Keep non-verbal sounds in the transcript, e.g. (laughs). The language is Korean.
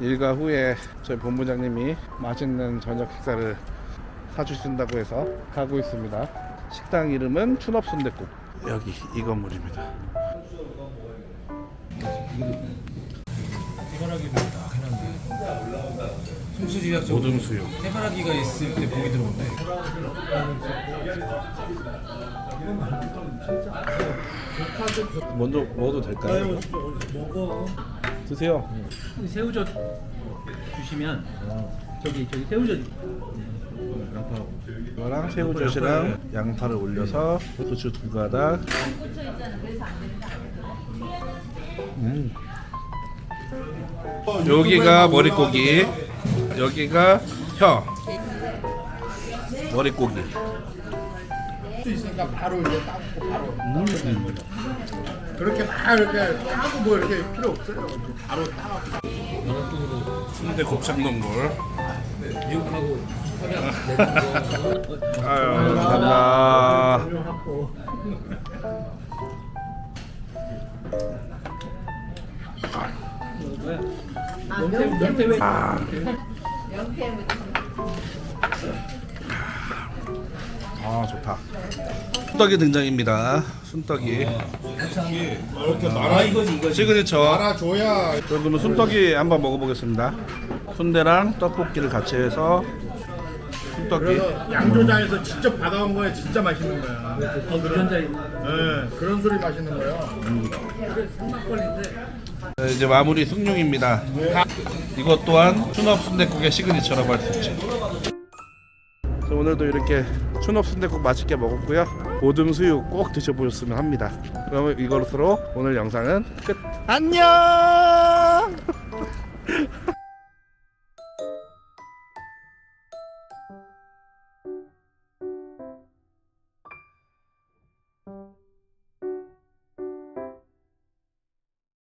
일과 후에 저희 본부장님이 맛있는 저녁 식사를 사주신다고 해서 가고 있습니다. 식당 이름은 춘업순댓국. 여기 이 건물입니다. 해바라기도 딱 해놨네. 숨수지약 모든 수육. 해바라기가 있을 때 보기 들어온대. 먼저 먹어도 될까요? 먹어. 드세요. 새우젓 주시면 저기 저기 새우젓 이거랑 새우젓이랑 양파를 올려서 고추 두 가닥. 음. 여기가 머릿고기, 여기가 혀. 머릿고기. 수 있으니까 바로 이제 따고 바로 음. 그렇게 막 이렇게 따고 뭐 이렇게 필요 없어요. 바로 따. 순대 곱창 동굴. 미국하고 협약 아유, 감사합니다. 명태 왜 아, 좋다. 순떡이 등장입니다. 순떡이. 이렇게 말아 이거지 이거. 시그니처. 말아줘야 그러면 순떡이 한번 먹어보겠습니다. 순대랑 떡볶이를 같이 해서 순떡이. 그래서 양조장에서 직접 받아온 거에 진짜 맛있는 거야. 유전자 네, 그런 소리 맛있는 거야. 네, 이제 마무리 숭늉입니다. 이것 또한 춘업 순대국의 시그니처라고 할 수 있죠. 오늘도 이렇게 춘업 순대국 맛있게 먹었고요. 보듬 수육 꼭 드셔보셨으면 합니다. 그러면 이것으로 오늘 영상은 끝. 안녕. (laughs)